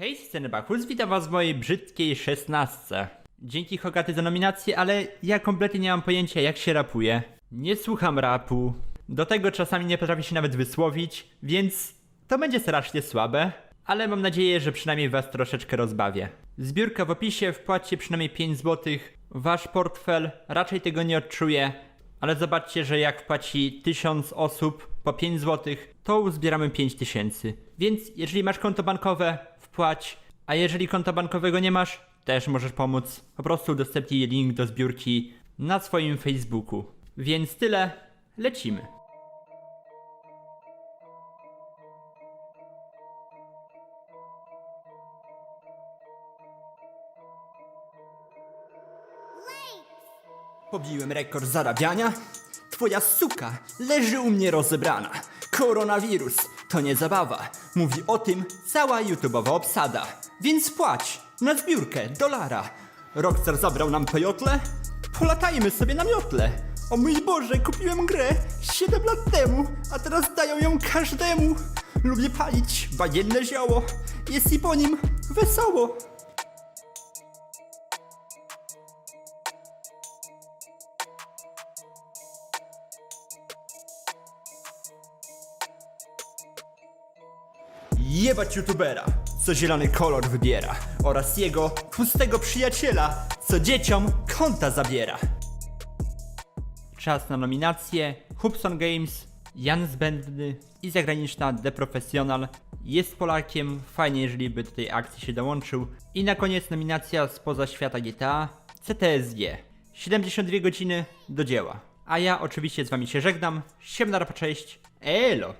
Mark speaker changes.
Speaker 1: Hej, sceny witam was w mojej brzydkiej szesnastce. Dzięki Hogaty za nominację, ale ja kompletnie nie mam pojęcia jak się rapuje. Nie słucham rapu. Do tego czasami nie potrafię się nawet wysłowić, więc to będzie strasznie słabe. Ale mam nadzieję, że przynajmniej was troszeczkę rozbawię. Zbiórka w opisie, wpłaccie przynajmniej 5 zł. Wasz portfel raczej tego nie odczuje, ale zobaczcie, że jak wpłaci 1000 osób po 5 zł, to uzbieramy 5000. Więc jeżeli masz konto bankowe, wpłać, a jeżeli konta bankowego nie masz, też możesz pomóc. Po prostu udostępnij link do zbiórki na swoim Facebooku. Więc tyle, lecimy. Pobiłem rekord zarabiania. Twoja suka leży u mnie rozebrana. Koronawirus to nie zabawa. Mówi o tym cała YouTube'owa obsada. Więc płać na zbiórkę dolara. Rockstar zabrał nam pejotle? Polatajmy sobie na miotle. O mój Boże, kupiłem grę 7 lat temu, a teraz dają ją każdemu. Lubię palić bagienne zioło. Jest i po nim wesoło. Jebać youtubera, co zielony kolor wybiera Oraz jego pustego przyjaciela, co dzieciom konta zabiera. Czas na nominacje. Hubson Games, Jan Zbędny i zagraniczna The Professional Jest Polakiem, fajnie jeżeli by do tej akcji się dołączył. I na koniec nominacja spoza świata GTA CTSG 72 godziny do dzieła. A ja oczywiście z wami się żegnam, siemnara, cześć, elo!